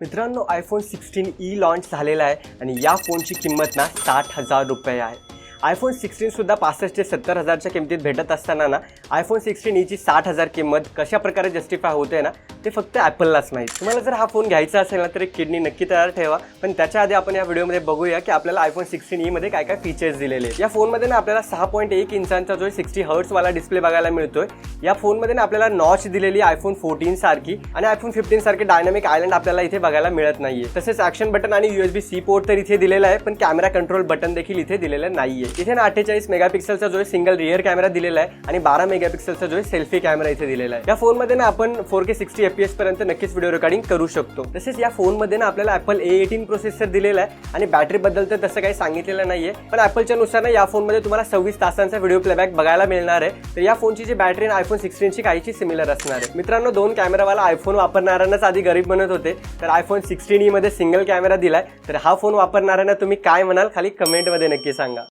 मित्रांनो iPhone sixteen E launch झालेला आहे आणि या फोनची किंमत ना साठ हजार रुपये आहे. आयफोन सिक्स्टीनसुद्धा पासष्ट ते सत्तर हजारच्या किमतीत भेटत असताना ना आयफोन सिक्स्टीन ईची साठ हजार किंमत कशा प्रकारे जस्टिफाय होते ना ते फक्त ॲपललाच माहीत. तुम्हाला जर हा फोन घ्यायचा असेल ना तर एक किडनी नक्की तयार ठेवा. पण त्याच्या आधी आपण या व्हिडिओमध्ये बघूया की आपल्याला आयफोन सिक्स्टीन ईमध्ये काय काय फीचर्स दिलेले आहेत. या फोनमध्ये ना आपल्याला सहा पॉईंट एक इंचांचा जो सिक्स्टी हर्ट्सवाला डिस्प्ले बघायला मिळतोय या फोनमध्ये ना आपल्याला नॉच दिलेली आयफोन फोर्टीन सारखी आणि आयफोन फिफ्टीन सारखे डायनामिक आयलंड आपल्याला इथे बघायला मिळत नाहीये. तसेच ऍक्शन बटन आणि युएसबी सी पोर्ट तर इथे दिलेला आहे पण कॅमेरा कंट्रोल बटन देखील इथे दिलेलं नाहीये. इथे ना अठ्ठेचाळीस मेगापिक्सलचा जो सिंगल रिअर कॅमेरा दिलेला आहे आणि बारा मेगापिक्सलचा जो सेल्फी कॅमेरा इथे दिलेला आहे. या फोनमध्ये ना आपण फोर के सिक्स्टी एपीएस पर्यंत नक्कीच व्हिडिओ रेकॉर्डिंग करू शकतो. तसेच या फोनमध्ये ना आपल्याला ऍपल ए एटीन प्रोसेसर दिलेला आहे आणि बॅटरी बद्दल तर तसं काही सांगितलेलं नाहीये पण ऍपलच्या नुसार ना या फोनमध्ये तुम्हाला सव्वीस तासांचा व्हिडिओ प्लेबॅक बघायला मिळणार आहे. तर या फोनची जी बॅटरी आयफोन सिक्स्टीनची काहीची सिमिलर असणार आहे. मित्रांनो दोन कॅमेरावाला आयफोन वापरणाऱ्यांनाच आधी गरीब बनत होते. तर आयफोन सिक्स्टीन ईमध्ये सिंगल कॅमेरा दिलाय. तर हा फोन वापरणाऱ्यांना तुम्ही काय म्हणाल? खाली कमेंटमध्ये नक्की सांगा.